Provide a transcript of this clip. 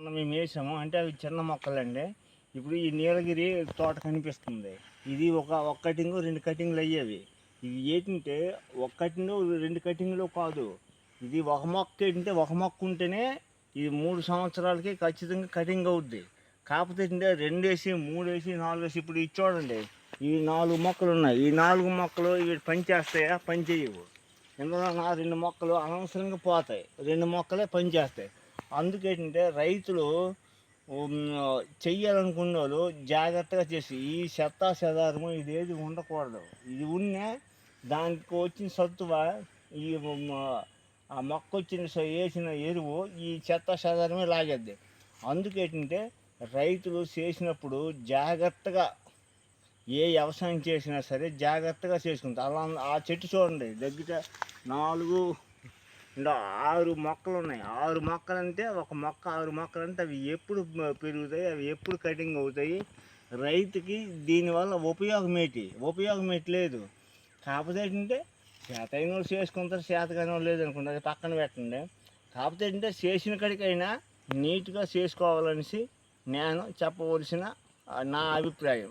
మొన్న మేము వేసాము. అంటే అవి చిన్న మొక్కలండి. ఇప్పుడు ఈ నీలగిరి తోట కనిపిస్తుంది. ఇది ఒక ఒక కటింగ్ రెండు కటింగ్లు అయ్యేవి. ఇవి ఏంటంటే ఒక కటింగ్ రెండు కటింగ్లు కాదు. ఇది ఒక మొక్క ఏంటంటే ఒక మొక్క ఉంటేనే ఇది మూడు సంవత్సరాలకి ఖచ్చితంగా కటింగ్ అవుద్ది. కాకపోతే ఏంటంటే రెండు వేసి మూడు వేసి నాలుగు వేసి ఇప్పుడు ఇది చూడండి. ఈ నాలుగు మొక్కలు ఉన్నాయి. ఈ నాలుగు మొక్కలు ఇవి పని చేస్తాయా? పని చేయవు. ఎందువలన రెండు మొక్కలు అనవసరంగా పోతాయి. రెండు మొక్కలే పని చేస్తాయి. అందుకేంటంటే రైతులు చెయ్యాలనుకున్న వాళ్ళు జాగ్రత్తగా చేసి ఈ చెత్త చెదారము ఇదేది ఉండకూడదు. ఇది ఉన్నా దానికి వచ్చిన సత్తువ ఈ ఆ మొక్క వచ్చిన వేసిన ఎరువు ఈ చెత్త చెదారమే లాగేద్ది. అందుకేంటంటే రైతులు చేసినప్పుడు జాగ్రత్తగా ఏ వ్యవసాయం చేసినా సరే జాగ్రత్తగా చేసుకుంటారు. అలా ఆ చెట్టు చూడండి దగ్గర నాలుగు ఇంకా ఆరు మొక్కలు ఉన్నాయి. ఆరు మొక్కలు అంటే ఒక మొక్క ఆరు మొక్కలు అంటే అవి ఎప్పుడు పెరుగుతాయి అవి ఎప్పుడు కటింగ్ అవుతాయి. రైతుకి దీనివల్ల ఉపయోగం ఏంటి? ఉపయోగం ఏంటి లేదు. కాకపోతే ఏంటంటే చేత అయిన వాళ్ళు చేసుకుంటారు చేత కాని వాళ్ళు లేదు అనుకుంటారు అది పక్కన పెట్టండి. కాకపోతే ఏంటంటే చేసిన కాడికైనా నీట్గా చేసుకోవాలనేసి నేను చెప్పవలసిన నా అభిప్రాయం.